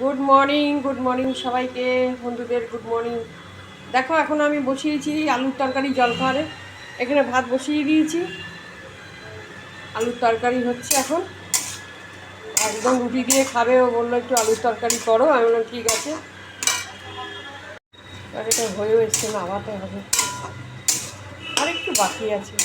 Good morning good morning সবাইকে, বন্ধুদের good morning দেখো, এখন আমি বসিয়েছি আলুর তরকারি জলখাবারে। এখানে ভাত বসিয়ে দিয়েছি। আলুর তরকারি হচ্ছে এখন। একদম রুটি দিয়ে খাবে, ও বলল একটু আলুর তরকারি করো। আমি বললাম, ঠিক আছে। আর এটা হয়েও এসছে, নামাতে হবে। আর একটু বাকি আছে।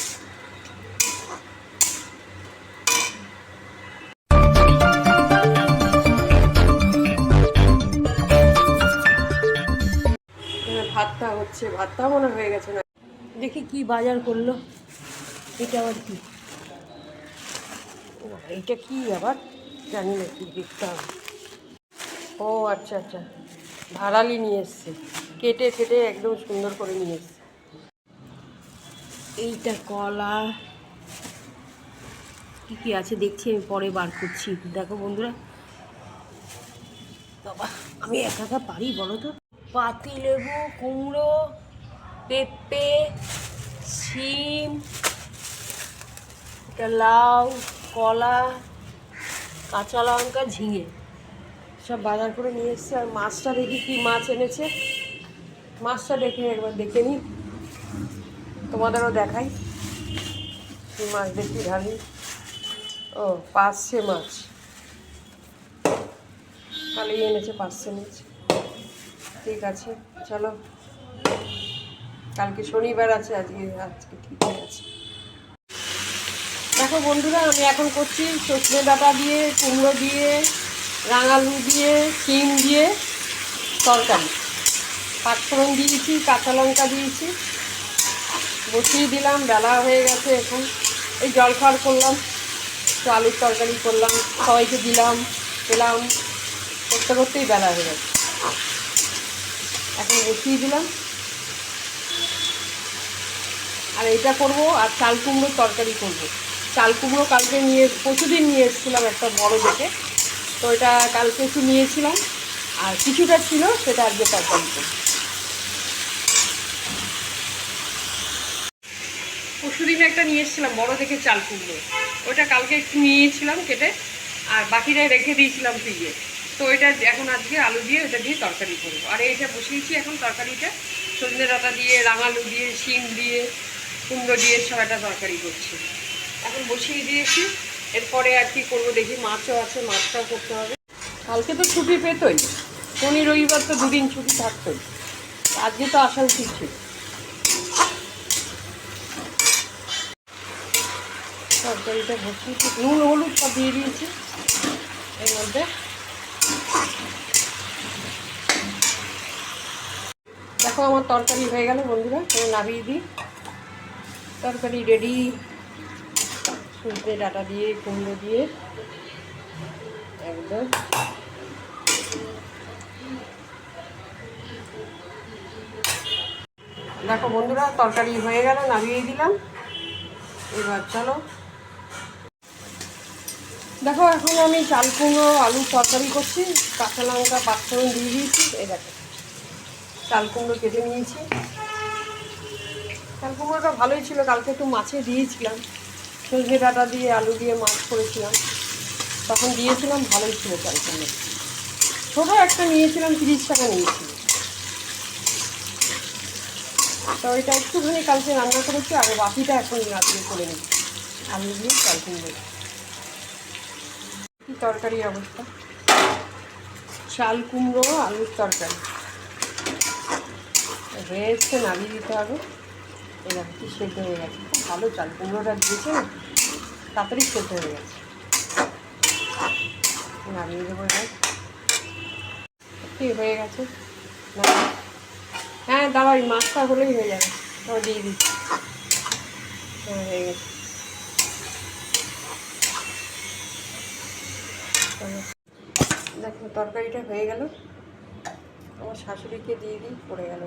ভাতটা হচ্ছে ভাতটা মনে হয়ে গেছে না? দেখি কি বাজার করল। এটা আবার কি? এইটা কি আবার? জানি না, কি দেখতে হবে। ও আচ্ছা আচ্ছা। ভাড়ালি নিয়ে এসছে। কেটে কেটে একদম সুন্দর করে নিয়ে এসছে। এইটা কলা। কি কি আছে দেখছি, আমি পরে বার করছি। দেখো বন্ধুরা। বাবা, আমি একা একা পারি বলো তো? পাতি লেবু, কুমড়ো, পেঁপে, শিম, এটা লাউ, কলা, কাঁচা লঙ্কা, ঝিঙে। সব বাজার করে নিয়ে এসছে আর মাছটা দেখি কি মাছ এনেছে। মাছটা দেখে একবার দেখে নিই। তোমাদেরও দেখাই কি মাছ দেখি ঢালি। ও, পাঁচশে মাছ। কালি এনেছে পাঁচশে মাছ। ঠিক আছে, চলো। কালকে শনিবার আছে, আজকে আজকে ঠিক আছে দেখো বন্ধুরা, আমি এখন করছি সজনে ডাটা দিয়ে, কুমড়ো দিয়ে, রাঙালু দিয়ে, শিম দিয়ে তরকারি। পাঁচফোড়ন দিয়েছি, কাঁচা লঙ্কা দিয়েছি। বসিয়ে দিলাম, বেলা হয়ে গেছে এখন। এই জলখাবার করলাম, একটু আলুর তরকারি করলাম, সবাইকে দিলাম, পেলাম। করতে, করতেই বেলা হয়ে গেছে। এখন বসিয়ে দিলাম। আর এটা করব, আর চাল কুমড়োর তরকারি করব। চাল কুমড়ো কালকে নিয়ে প্রচুরদিন নিয়ে এসেছিলাম একটা বড় দেখে। তো এটা কালকে একটু নিয়েছিলাম। আর কিছুটা ছিল, সেটা আজকে তরকারি করব। পরশুদিন একটা নিয়ে এসেছিলাম, বড় দেখে চাল কুমড়ো। ওটা কালকে একটু নিয়েছিলাম কেটে, আর বাকিটা রেখে দিয়েছিলাম ফ্রিজে। তো এটা এখন আজকে আলু দিয়ে এটা দিয়ে তরকারি করব। আর এইটা বসিয়েছি এখন তরকারিটা, সজনে ডাটা দিয়ে, রাঙালু দিয়ে, শিম দিয়ে, কুমড়ো দিয়ে একটা তরকারি করছি। এখন বসিয়ে দিয়েছি। এরপরে আর কি করব দেখি, মাছও আছে, মাছটাও করতে হবে। কালকে তো ছুটি পেতই। শনি, রবিবার তো দুদিন ছুটি থাকতোই। আজকে তো আসা উচিত ছিল। তরকারিটা বসিয়েছি। নুন, হলুদ সব দিয়ে দিয়েছি। এর মধ্যে দেখো আমার তরকারি হয়ে গেল বন্ধুরা আমি নামিয়ে দিই। তরকারি রেডি সজনে ডাটা দিয়ে, কুমড়ো দিয়ে, একদম। দেখো বন্ধুরা, তরকারি হয়ে গেল, নামিয়ে দিলাম। এবার চলো। দেখো, এখন আমি চাল কুমড়ো আলুর তরকারি করছি। কাঁচা লঙ্কা, পাঁচফোড়ন দিয়ে দিয়েছি। এই দেখো, চাল কুমড়ো কেটে নিয়েছি। চাল কুমড়োটা ভালোই ছিল, কালকে একটু মাছে দিয়েছিলাম। সজনে ডাটা দিয়ে, আলু দিয়ে মাছ করেছিলাম। তখন দিয়েছিলাম, ভালোই ছিল চাল কুমড়ো। ছোটো একটা নিয়েছিলাম, তিরিশ টাকা নিয়েছিল তো ওইটা একটুখানি কালকে রান্না করেছি, আর বাকিটা এখন রাত্রে করে নিই আলু দিয়ে চাল কুমড়ো। তরকারি অবস্থা। চাল কুমড়ো আলুর তরকারি। হয়ে নামিয়ে দিতে হবে। এবার কি সেদ্ধ হয়ে গেছে। ভালো চাল। কুমড়োটা দিয়েছে, তাড়াতাড়ি সেদ্ধ হয়ে গেছে। নামিয়ে দেবো এবার। কি হয়ে গেছে। না হ্যাঁ দাঁড়াই মাছটা হলেই হয়ে যাবে। তাও দিয়ে দিচ্ছি। হ্যাঁ হয়ে গেছে। তরকারিটা হয়ে গেল। আমার শাশুড়িকে দিয়ে দিই, পড়ে গেল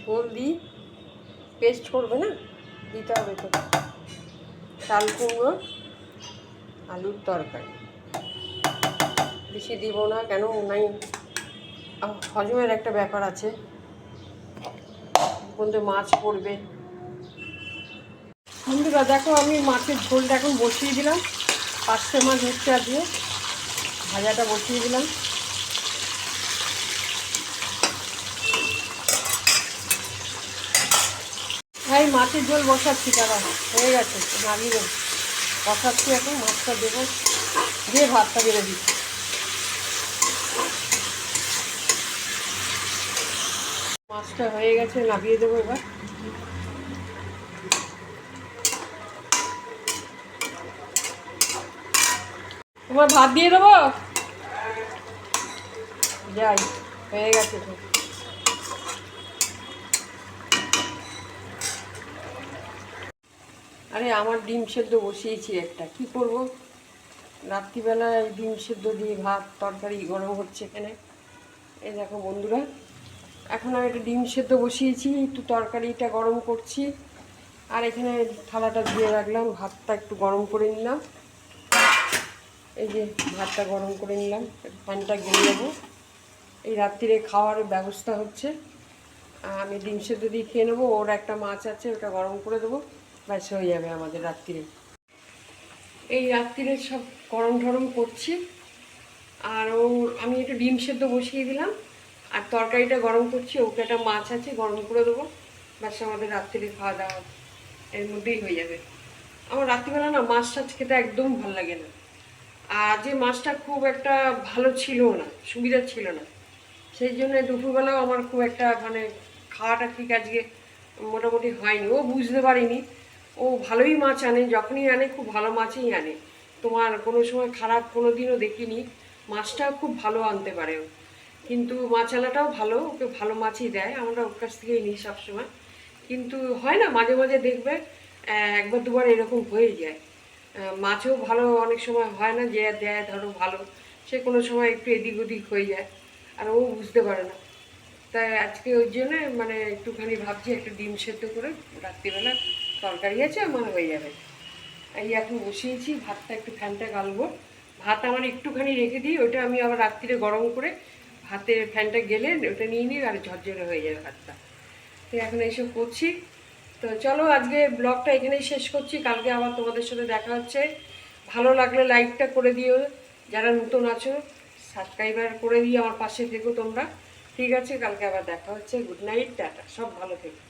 ঝোল দিই। পেস্ট করবে না? দিতে হবে তো। চাল কুমড়ো, আলুর তরকারি। বেশি দিব না, কেন? নাই। হজমের একটা ব্যাপার আছে। বলতে মাছ পড়বে। বন্ধুরা, দেখো আমি মাছের ঝোলটা এখন বসিয়ে দিলাম। পাঁচশো মাছ হচ্ছে আজকে। ভাজাটা বসিয়ে দিলাম। ভাই, মাছের ঝোল বসাচ্ছি তারা হয়ে গেছে, নামিয়ে দেবো বসাচ্ছি এখন, মাছটা দেবো। দিয়ে ভাতটা বেড়ে দিচ্ছি। মাছটা হয়ে গেছে, নামিয়ে দেবো এবার। তোমার ভাত দিয়ে দেবো? যাই, হয়ে গেছে আরে আমার ডিম সেদ্ধ বসিয়েছি একটা, কি করব? রাত্রিবেলায় ডিম সেদ্ধ দিয়ে ভাত, তরকারি গরম হচ্ছে এখানে। এই দেখো বন্ধুরা, এখন আমি একটা ডিম সেদ্ধ বসিয়েছি, একটু তরকারিটা গরম করছি। আর এখানে থালাটা ধুয়ে রাখলাম, ভাতটা একটু গরম করে নিলাম। এই যে ভাতটা গরম করে নিলাম ফ্যানটা গেলে নেব। এই রাত্রিরে খাওয়ার ব্যবস্থা হচ্ছে। আমি ডিম সেদ্ধ দিয়ে খেয়ে নেব, ওর একটা মাছ আছে, ওটা গরম করে দেবো। ব্যাস, হয়ে যাবে আমাদের রাত্রিরে। এই রাত্রিরে সব গরম টরম করছি। আর ও, আমি একটু ডিম সেদ্ধ বসিয়ে দিলাম। আর তরকারিটা গরম করছি, ওকে একটা মাছ আছে, গরম করে দেবো। ব্যাস, আমাদের রাত্রিরে খাওয়া দাওয়া এর মধ্যেই হয়ে যাবে। আমার রাত্রিবেলা না মাছ টাছ খেতে একদম ভালো লাগে না। আর যে মাছটা খুব একটা ভালো ছিল না, সুবিধা ছিল না। সেই জন্য দুপুরবেলাও আমার খুব একটা মানে খাওয়াটা ঠিক আজকে মোটামুটি হয়নি। ও বুঝতে পারিনি, ও ভালোই মাছ আনে, যখনই আনে খুব ভালো মাছই আনে। তোমার কোনো সময় খারাপ কোনো দিনও দেখিনি মাছটাও খুব ভালো আনতে পারে ও। কিন্তু মাছালাটাও ভালো, ওকে ভালো মাছই দেয়, আমরা ওর কাছ থেকেই নিই সবসময়। কিন্তু হয় না, মাঝে মাঝে দেখবে একবার দুবার এরকম হয়ে যায়। মাছও ভালো অনেক সময় হয় না, যে দেয় ধরো ভালো, সে কোনো সময় একটু এদিক ওদিক হয়ে যায়, আর ও বুঝতে পারে না। তাই আজকে ওই জন্য মানে একটুখানি ভাবছি একটু ডিম সেদ্ধ করে রাত্রিবেলা তরকারি আছে, আমার হয়ে যাবে। এই এখন বসিয়েছি, ভাতটা একটু ফ্যানটা গালবো। ভাত আমার একটুখানি রেখে দিই, ওটা আমি আবার রাত্রিরে গরম করে ভাতের ফ্যানটা গেলে ওটা নিয়ে নিই, আর ঝরঝরে হয়ে যাবে ভাতটা। তো এখন এইসব করছি। তো চলো আজকে ব্লগটা এখানেই শেষ করছি। কালকে আবার তোমাদের সাথে দেখা হচ্ছে। ভালো লাগলে লাইকটা করে দিও। যারা নতুন আছো সাবস্ক্রাইবার করে দিও, আমার পাশে থেকো তোমরা। ঠিক আছে, কালকে আবার দেখা হচ্ছে। Good night tata. সব ভালো থেকো।